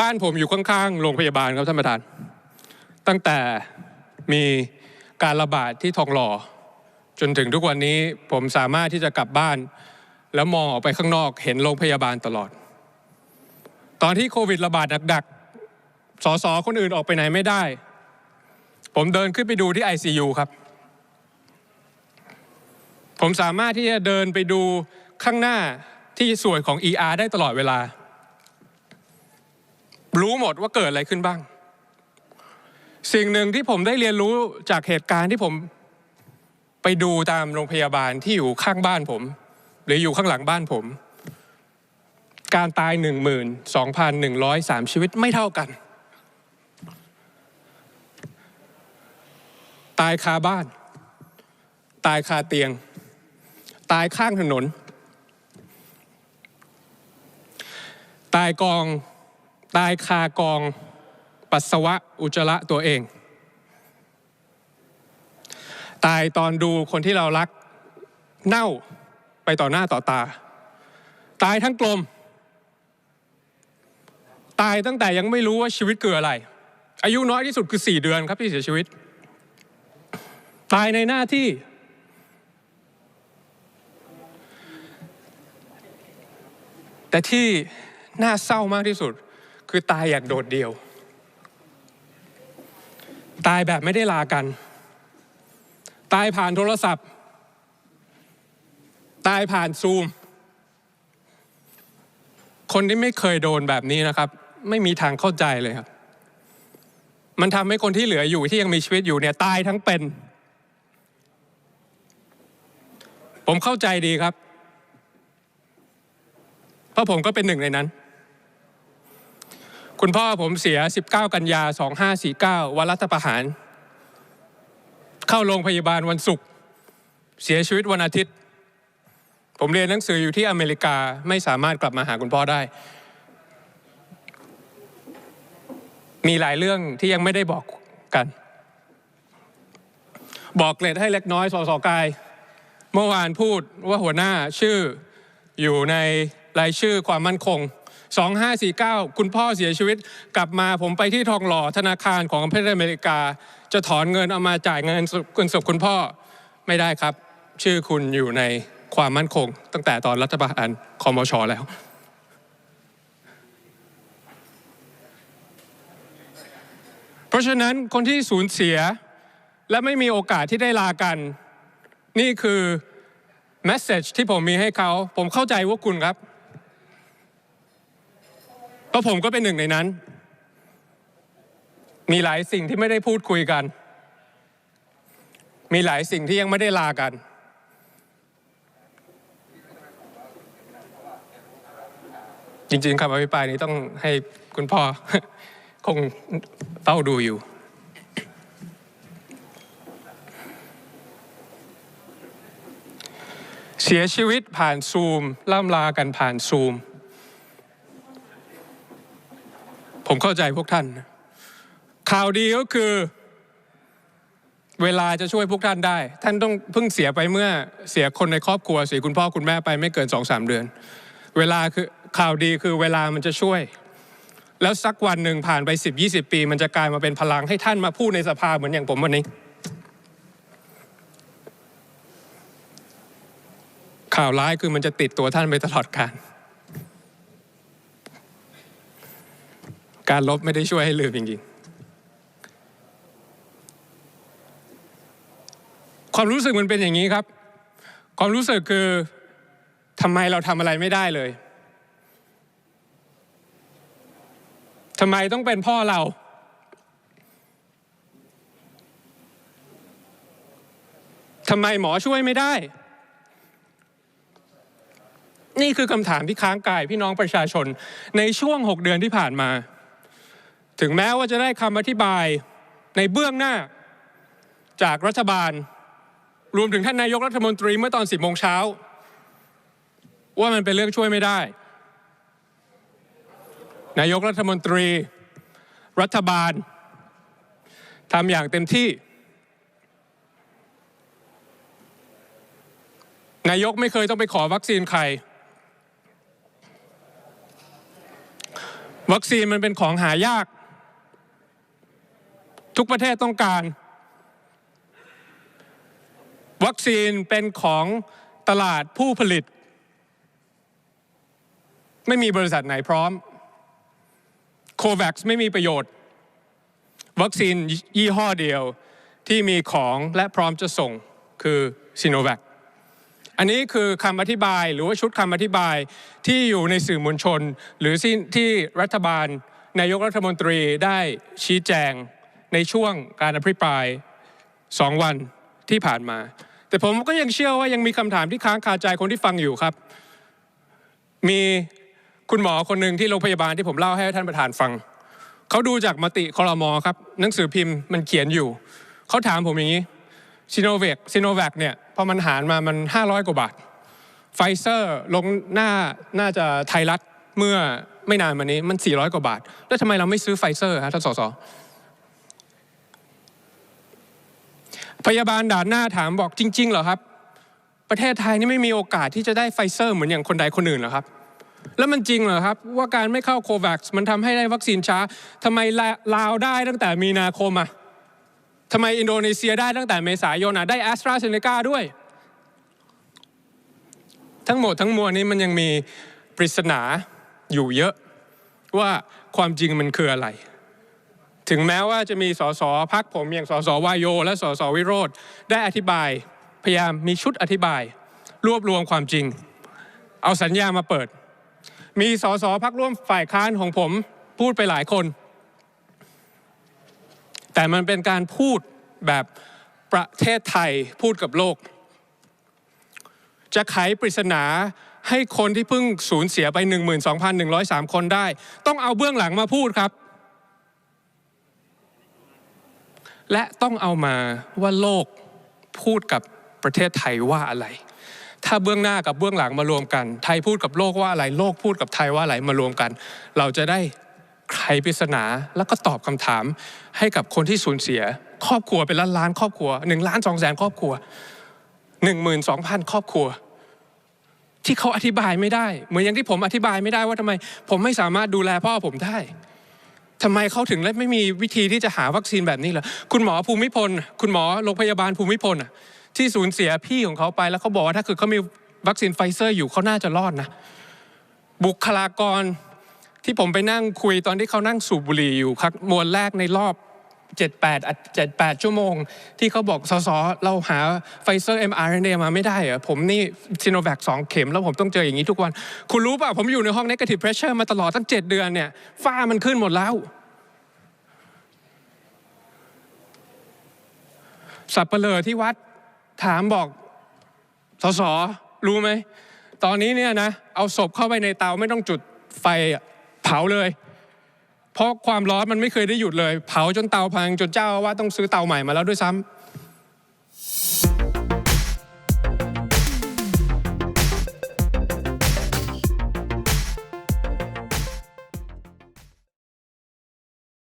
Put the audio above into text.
บ้านผมอยู่ข้างๆ โรงพยาบาลครับท่านประธาน ตั้งแต่มีการระบาดที่ทองหล่อ จนถึงทุกวันนี้ผมสามารถที่จะกลับบ้าน แล้วมองออกไปข้างนอกเห็นโรงพยาบาลตลอด ตอนที่โควิดระบาดดักๆสสคนอื่นออกไปไหนไม่ได้ ผมเดินขึ้นไปดูที่ ICU ครับ ผมสามารถที่จะเดินไปดูข้างหน้าที่ส่วนของ ER ได้ตลอดเวลา รู้หมดว่าเกิดอะไรขึ้นบ้าง สิ่งหนึ่งที่ผมได้เรียนรู้จากเหตุการณ์ที่ผมไปดูตามโรงพยาบาลที่อยู่ข้างบ้านผม หรืออยู่ข้างหลังบ้านผม การตาย 12,103 ชีวิตไม่เท่ากัน ตายคาบ้าน ตายคาเตียง ตายข้างถนน ตายกอง ตายคากองปัสสาวะอุจจาระตัวเอง ตายตอนดูคนที่เรารักเน่าไปต่อหน้าต่อตา ตายทั้งกลม ตายตั้งแต่ยังไม่รู้ว่าชีวิตคืออะไร อายุน้อยที่สุดคือ4เดือนครับที่เสียชีวิต ตายในหน้าที่ แต่ที่น่าเศร้ามากที่สุด คือตายอย่างโดดเดี่ยว ตายแบบไม่ได้ลากัน ตายผ่านโทรศัพท์ ตายผ่านซูม คนที่ไม่เคยโดนแบบนี้นะครับ ไม่มีทางเข้าใจเลยครับ มันทำให้คนที่เหลืออยู่ที่ยังมีชีวิตอยู่เนี่ยตายทั้งเป็น ผมเข้าใจดีครับ เพราะผมก็เป็นหนึ่งในนั้น คุณพ่อผมเสีย 19 กันยา 2549 วันรัฐประหาร เข้าโรงพยาบาลวันศุกร์เสียชีวิตวันอาทิตย์ ผมเรียนหนังสืออยู่ที่อเมริกาไม่สามารถกลับมาหาคุณพ่อได้ มีหลายเรื่องที่ยังไม่ได้บอกกัน บอกเกร็ดให้เล็กน้อยสสกาย เมื่อวานพูดว่าหัวหน้าชื่ออยู่ในรายชื่อความมั่นคง 2549 คุณพ่อเสียชีวิตกลับมาผมไปที่ทองหล่อธนาคารของประเทศอเมริกา จะถอนเงินเอามาจ่ายเงินเงินศพคุณพ่อไม่ได้ครับ ชื่อคุณอยู่ในความมั่นคง ตั้งแต่ตอนรัฐประหารคอมชแล้ว เพราะฉะนั้นคนที่สูญเสียและไม่มีโอกาสที่ได้ลากัน นี่คือแมสเซจที่ผมมีให้เขา ผมเข้าใจว่าคุณครับ เพราะผมก็เป็นหนึ่งในนั้น มีหลายสิ่งที่ไม่ได้พูดคุยกัน มีหลายสิ่งที่ยังไม่ได้ลากัน จริงๆคำอภิปรายนี้ต้องให้คุณพ่อคงเต้าดูอยู่เสียชีวิตผ่านซูม ล่ำลากันผ่านซูม ผม เข้าใจพวกท่าน ข่าวดีก็คือ เวลาจะช่วยพวกท่านได้ ท่านต้องเพิ่งเสียไปเมื่อเสียคนในครอบครัวเสียคุณพ่อคุณแม่ไปไม่เกินสองสามเดือน เวลาคือข่าวดีคือเวลามันจะช่วย แล้วสักวันหนึ่งผ่านไปสิบยี่สิบปี มันจะกลายมาเป็นพลังให้ท่านมาพูดในสภาเหมือนอย่างผมวันนี้ ข่าวร้ายคือมันจะติดตัวท่านไปตลอดกาล การลบไม่ได้ช่วยให้ลืมจริงๆ ความรู้สึกมันเป็นอย่างนี้ครับ ความรู้สึกคือทำไมเราทำอะไรไม่ได้เลยทำไมต้องเป็นพ่อเรา ทำไมหมอช่วยไม่ได้ นี่คือคำถามที่ค้างกายพี่น้องประชาชนในช่วง 6 เดือนที่ผ่านมา ถึงแม้ว่าจะได้คำอธิบายในเบื้องหน้าจากรัฐบาล รวมถึงท่านนายกรัฐมนตรีเมื่อตอน 10โมงเช้า ว่ามันเป็นเรื่องช่วยไม่ได้ นายกรัฐมนตรี รัฐบาลทำอย่างเต็มที่ นายกไม่เคยต้องไปขอวัคซีนใคร วัคซีนมันเป็นของหายาก ทุกประเทศต้องการ วัคซีนเป็นของตลาดผู้ผลิต ไม่มีบริษัทไหนพร้อม โควัคไม่มีประโยชน์ วัคซีนยี่ห้อเดียวที่มีของและพร้อมจะส่งคือซีโนแวคอันนี้คือคำอธิบายหรือว่าชุดคำอธิบายที่อยู่ในสื่อมวลชน หรือที่รัฐบาลนายกรัฐมนตรีได้ชี้แจง ในช่วงการอภิปรายสองวันที่ผ่านมา แต่ผมก็ยังเชื่อว่ายังมีคำถามที่ค้างคาใจคนที่ฟังอยู่ครับ มีคุณหมอคนหนึ่งที่โรงพยาบาลที่ผมเล่าให้ท่านประธานฟัง เขาดูจากมติคอรมอครับ หนังสือพิมพ์มันเขียนอยู่ เขาถามผมอย่างนี้ซีโนเวคซีโนแวคเนี่ยพอมันหารมามัน 500 กว่าบาทไฟเซอร์ลงหน้าน่าจะไทยรัฐเมื่อไม่นานมานี้มัน 400 กว่าบาท แล้วทำไมเราไม่ซื้อไฟเซอร์ฮะท่านสส พยาบาลด่านหน้าถามบอกจริง ๆ เหรอครับ ประเทศไทยนี่ไม่มีโอกาสที่จะได้ไฟเซอร์เหมือนอย่างคนใดคนอื่นเหรอครับ แล้วมันจริงเหรอครับว่าการไม่เข้าโควัคมันทำให้ได้วัคซีนช้าทำไมลาวได้ตั้งแต่มีนาคมอะทำไมอินโดนีเซียได้ตั้งแต่เมษายนอะได้แอสตราเซเนกาด้วย ทั้งหมดทั้งมวลนี้มันยังมีปริศนาอยู่เยอะว่าความจริงมันคืออะไร ถึงแม้ว่าจะมีสสพักผมอย่างสสวายโย และสสวิโรธได้อธิบายพยายามมีชุดอธิบาย รวบรวมความจริง เอาสัญญามาเปิด มีสสพักร่วมฝ่ายค้านของผมพูดไปหลายคน แต่มันเป็นการพูดแบบประเทศไทยพูดกับโลก จะไขปริศนาให้คนที่เพิ่งสูญเสียไป 12,103 คนได้ ต้องเอาเบื้องหลังมาพูดครับ และต้องเอามาว่าโลกพูดกับประเทศไทยว่าอะไร ถ้าเบื้องหน้ากับเบื้องหลังมารวมกัน ไทยพูดกับโลกว่าอะไร โลกพูดกับไทยว่าอะไรมารวมกัน เราจะได้ไขปริศนาแล้วก็ตอบคำถามให้กับคนที่สูญเสีย ครอบครัวเป็นล้านล้านครอบครัวหนึ่งล้านสองแสนครอบครัวหนึ่งหมื่นสองพันครอบครัว ที่เขาอธิบายไม่ได้ เหมือนอย่างที่ผมอธิบายไม่ได้ว่าทำไม ผมไม่สามารถดูแลพ่อผมได้ ทำไมเขาถึงไม่มีวิธีที่จะหาวัคซีนแบบนี้ล่ะคุณหมอภูมิพล คุณหมอโรงพยาบาลภูมิพลที่สูญเสียพี่ของเขาไปแล้วเขาบอกว่าถ้าเกิดเขามีวัคซีนไฟเซอร์อยู่เขาน่าจะรอดนะ บุคลากรที่ผมไปนั่งคุยตอนที่เขานั่งสูบบุหรี่อยู่ครับมวลแรกในรอบ 78 78 ชั่วโมง ที่เขาบอกสสเราหาไฟเซอร์ mRNA มาไม่ได้เหรอผมนี่ซีโนแวค2เข็ม แล้วผมต้องเจออย่างนี้ทุกวัน คุณรู้ป่ะ ผมอยู่ในห้อง negative pressure มาตลอดตั้ง 7 เดือนเนี่ย ฝ้ามันขึ้นหมดแล้ว สับเปลือที่วัดถามบอกสสรู้ไหม ตอนนี้เนี่ยนะ เอาศพเข้าไปในเตาไม่ต้องจุดไฟเผาเลย เพราะความร้อนมันไม่เคยได้หยุดเลยเผาจนเตาพังจนเจ้าว่าต้องซื้อเตาใหม่มาแล้วด้วยซ้ำ